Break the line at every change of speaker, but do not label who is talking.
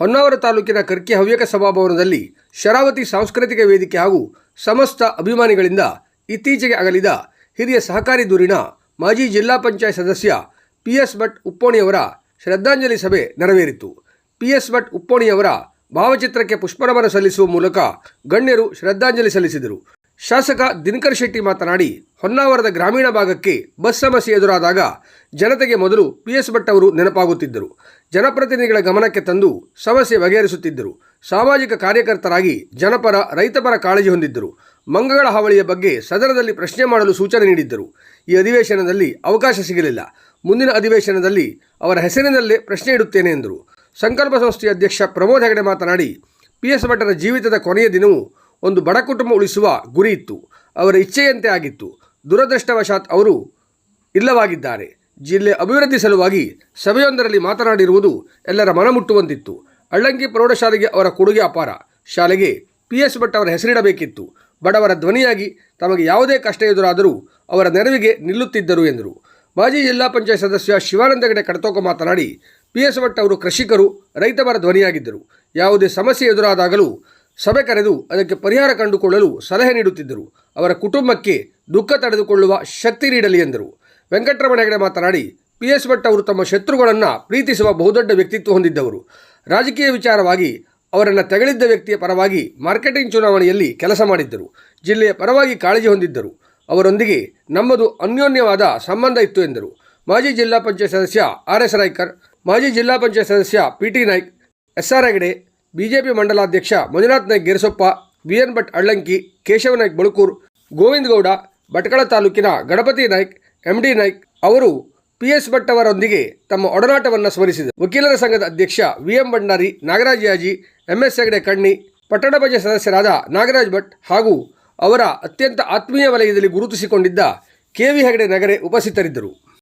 ಹೊನ್ನಾವರ ತಾಲೂಕಿನ ಕರ್ಕಿ ಹವ್ಯಕ ಸಭಾಭವನದಲ್ಲಿ ಶರಾವತಿ ಸಾಂಸ್ಕೃತಿಕ ವೇದಿಕೆ ಹಾಗೂ ಸಮಸ್ತ ಅಭಿಮಾನಿಗಳಿಂದ ಇತ್ತೀಚೆಗೆ ಅಗಲಿದ ಹಿರಿಯ ಸಹಕಾರಿ ದೂರಿನ ಮಾಜಿ ಜಿಲ್ಲಾ ಪಂಚಾಯತ್ ಸದಸ್ಯ ಪಿ ಎಸ್ ಭಟ್ ಉಪ್ಪೋಣಿಯವರ ಶ್ರದ್ಧಾಂಜಲಿ ಸಭೆ ನೆರವೇರಿತು. ಪಿ ಎಸ್ ಭಟ್ ಉಪ್ಪೋಣಿಯವರ ಭಾವಚಿತ್ರಕ್ಕೆ ಪುಷ್ಪನಮನ ಸಲ್ಲಿಸುವ ಮೂಲಕ ಗಣ್ಯರು ಶ್ರದ್ಧಾಂಜಲಿ ಸಲ್ಲಿಸಿದರು. ಶಾಸಕ ದಿನಕರ್ ಶೆಟ್ಟಿ ಮಾತನಾಡಿ, ಹೊನ್ನಾವರದ ಗ್ರಾಮೀಣ ಭಾಗಕ್ಕೆ ಬಸ್ ಸಮಸ್ಯೆ ಎದುರಾದಾಗ ಜನತೆಗೆ ಮೊದಲು ಪಿ ಎಸ್ ಭಟ್ ಅವರು ನೆನಪಾಗುತ್ತಿದ್ದರು. ಜನಪ್ರತಿನಿಧಿಗಳ ಗಮನಕ್ಕೆ ತಂದು ಸಮಸ್ಯೆ ಬಗೆಹರಿಸುತ್ತಿದ್ದರು. ಸಾಮಾಜಿಕ ಕಾರ್ಯಕರ್ತರಾಗಿ ಜನಪರ, ರೈತಪರ ಕಾಳಜಿ ಹೊಂದಿದ್ದರು. ಮಂಗಗಳ ಹಾವಳಿಯ ಬಗ್ಗೆ ಸದನದಲ್ಲಿ ಪ್ರಶ್ನೆ ಮಾಡಲು ಸೂಚನೆ ನೀಡಿದ್ದರು. ಈ ಅಧಿವೇಶನದಲ್ಲಿ ಅವಕಾಶ ಸಿಗಲಿಲ್ಲ. ಮುಂದಿನ ಅಧಿವೇಶನದಲ್ಲಿ ಅವರ ಹೆಸರಿನಲ್ಲೇ ಪ್ರಶ್ನೆ ಇಡುತ್ತೇನೆ ಎಂದರು. ಸಂಕಲ್ಪ ಸಂಸ್ಥೆಯ ಅಧ್ಯಕ್ಷ ಪ್ರಮೋದ್ ಹೆಗಡೆ ಮಾತನಾಡಿ ಪಿ ಎಸ್ ಭಟ್ಟರ ಜೀವಿತದ ಕೊನೆಯ ದಿನವೂ ಒಂದು ಬಡ ಕುಟುಂಬ ಉಳಿಸುವ ಗುರಿ ಇತ್ತು. ಅವರ ಇಚ್ಛೆಯಂತೆ ಆಗಿತ್ತು. ದುರದೃಷ್ಟವಶಾತ್ ಅವರು ಇಲ್ಲವಾಗಿದ್ದಾರೆ. ಜಿಲ್ಲೆ ಅಭಿವೃದ್ಧಿ ಸಲುವಾಗಿ ಸಭೆಯೊಂದರಲ್ಲಿ ಮಾತನಾಡಿರುವುದು ಎಲ್ಲರ ಮನಮುಟ್ಟುವಂತಿತ್ತು. ಅಳ್ಳಂಗಿ ಪ್ರೌಢಶಾಲೆಗೆ ಅವರ ಕೊಡುಗೆ ಅಪಾರ. ಶಾಲೆಗೆ ಪಿ ಎಸ್ ಭಟ್ ಅವರ ಹೆಸರಿಡಬೇಕಿತ್ತು. ಬಡವರ ಧ್ವನಿಯಾಗಿ ತಮಗೆ ಯಾವುದೇ ಕಷ್ಟ ಎದುರಾದರೂ ಅವರ ನೆರವಿಗೆ ನಿಲ್ಲುತ್ತಿದ್ದರು ಎಂದರು. ಮಾಜಿ ಜಿಲ್ಲಾ ಪಂಚಾಯತ್ ಸದಸ್ಯ ಶಿವಾನಂದ ಗಡೆ ಕಡತೋಕ ಮಾತನಾಡಿ ಪಿ ಎಸ್ ಭಟ್ ಅವರು ಕೃಷಿಕರು ರೈತಪರ ಧ್ವನಿಯಾಗಿದ್ದರು. ಯಾವುದೇ ಸಮಸ್ಯೆ ಎದುರಾದಾಗಲೂ ಸಭೆ ಕರೆದು ಅದಕ್ಕೆ ಪರಿಹಾರ ಕಂಡುಕೊಳ್ಳಲು ಸಲಹೆ ನೀಡುತ್ತಿದ್ದರು. ಅವರ ಕುಟುಂಬಕ್ಕೆ ದುಃಖ ತಡೆದುಕೊಳ್ಳುವ ಶಕ್ತಿ ನೀಡಲಿ ಎಂದರು. ವೆಂಕಟರಮಣ ಹೆಗಡೆ ಮಾತನಾಡಿ ಪಿ ಎಸ್ ಭಟ್ ಅವರು ತಮ್ಮ ಶತ್ರುಗಳನ್ನು ಪ್ರೀತಿಸುವ ಬಹುದೊಡ್ಡ ವ್ಯಕ್ತಿತ್ವ ಹೊಂದಿದ್ದವರು. ರಾಜಕೀಯ ವಿಚಾರವಾಗಿ ಅವರನ್ನು ತೆಗಳಿದ್ದ ವ್ಯಕ್ತಿಯ ಪರವಾಗಿ ಮಾರ್ಕೆಟಿಂಗ್ ಚುನಾವಣೆಯಲ್ಲಿ ಕೆಲಸ ಮಾಡಿದ್ದರು. ಜಿಲ್ಲೆಯ ಪರವಾಗಿ ಕಾಳಜಿ ಹೊಂದಿದ್ದರು. ಅವರೊಂದಿಗೆ ನಮ್ಮದು ಅನ್ಯೋನ್ಯವಾದ ಸಂಬಂಧ ಇತ್ತು ಎಂದರು. ಮಾಜಿ ಜಿಲ್ಲಾ ಪಂಚಾಯತ್ ಸದಸ್ಯ ಆರ್ ಎಸ್ ರಾಯ್ಕರ್, ಮಾಜಿ ಜಿಲ್ಲಾ ಪಂಚಾಯತ್ ಸದಸ್ಯ P T Naik, S R Hegde BJP ಮಂಡಲಾಧ್ಯಕ್ಷ Manjunath Naik Gerasoppa B N Bhat Allanki, Keshava Naik Balkur, Govinda Gowda, Bhatkal ತಾಲೂಕಿನ ಗಣಪತಿ ನಾಯ್ಕ್ ಎಂ ಡಿ ನಾಯ್ಕ್ ಅವರು ಪಿ ಎಸ್ ಭಟ್ ಅವರೊಂದಿಗೆ ತಮ್ಮ ಒಡನಾಟವನ್ನು ಸ್ಮರಿಸಿದರು. ವಕೀಲರ ಸಂಘದ ಅಧ್ಯಕ್ಷ V M Bhandari, Nagaraj Yaji M S Hegde Kanni, ಪಟ್ಟಣ ಬಜೆ ಸದಸ್ಯರಾದ ನಾಗರಾಜ್ ಭಟ್ ಹಾಗೂ ಅವರ ಅತ್ಯಂತ ಆತ್ಮೀಯ ವಲಯದಲ್ಲಿ ಗುರುತಿಸಿಕೊಂಡಿದ್ದ ಕೆ ವಿ ಹೆಗಡೆ ನಗರೆ ಉಪಸ್ಥಿತರಿದ್ದರು.